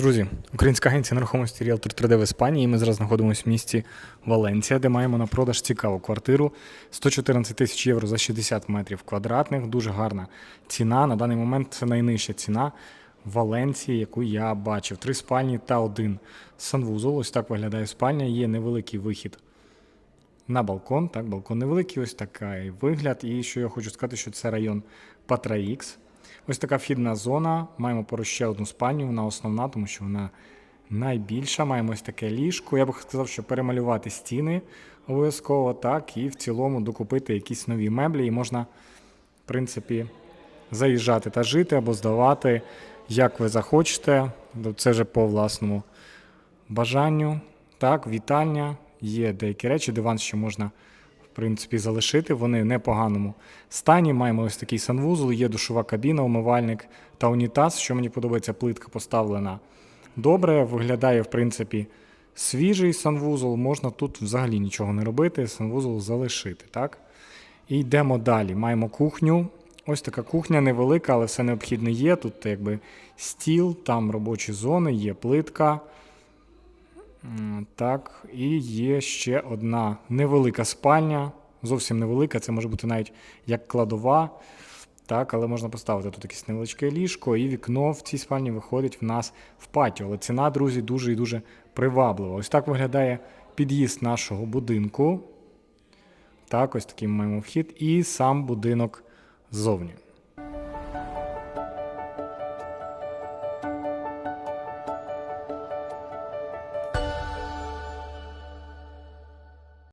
Друзі, українська агенція нерухомості Realtor 3D в Іспанії. Ми зараз знаходимося в місті Валенція, де маємо на продаж цікаву квартиру 114 тисяч євро за 60 метрів квадратних. Дуже гарна ціна. На даний момент це найнижча ціна Валенції, яку я бачив. Три спальні та один санвузол. Ось так виглядає спальня. Є невеликий вихід на балкон. Так, балкон невеликий, ось такий вигляд. І що я хочу сказати, що це район Патраїкс. Ось така вхідна зона. Маємо поруч ще одну спальню, вона основна, тому що вона найбільша. Маємо ось таке ліжко. Я б сказав, що перемалювати стіни обов'язково, так, і в цілому докупити якісь нові меблі, і можна, в принципі, заїжджати та жити або здавати, як ви захочете. Це вже по власному бажанню. Так, вітальня, є деякі речі, диван ще можна принципі залишити. Вони в непоганому стані. Маємо ось такий санвузол, є душова кабіна, умивальник та унітаз. Що мені подобається, плитка поставлена добре. Виглядає, в принципі, свіжий санвузол. Можна тут взагалі нічого не робити, санвузол залишити. так? І йдемо далі. Маємо кухню. Ось така кухня невелика, але все необхідне є. Тут якби стіл, там робочі зони, є плитка. Так, і є ще одна невелика спальня. Зовсім невелика, це може бути навіть як кладова. Так, але можна поставити тут якесь невеличке ліжко, і вікно в цій спальні виходить в нас в патіо. Але ціна, друзі, дуже і дуже приваблива. Ось так виглядає під'їзд нашого будинку. Так, ось такий маємо вхід, і сам будинок ззовні.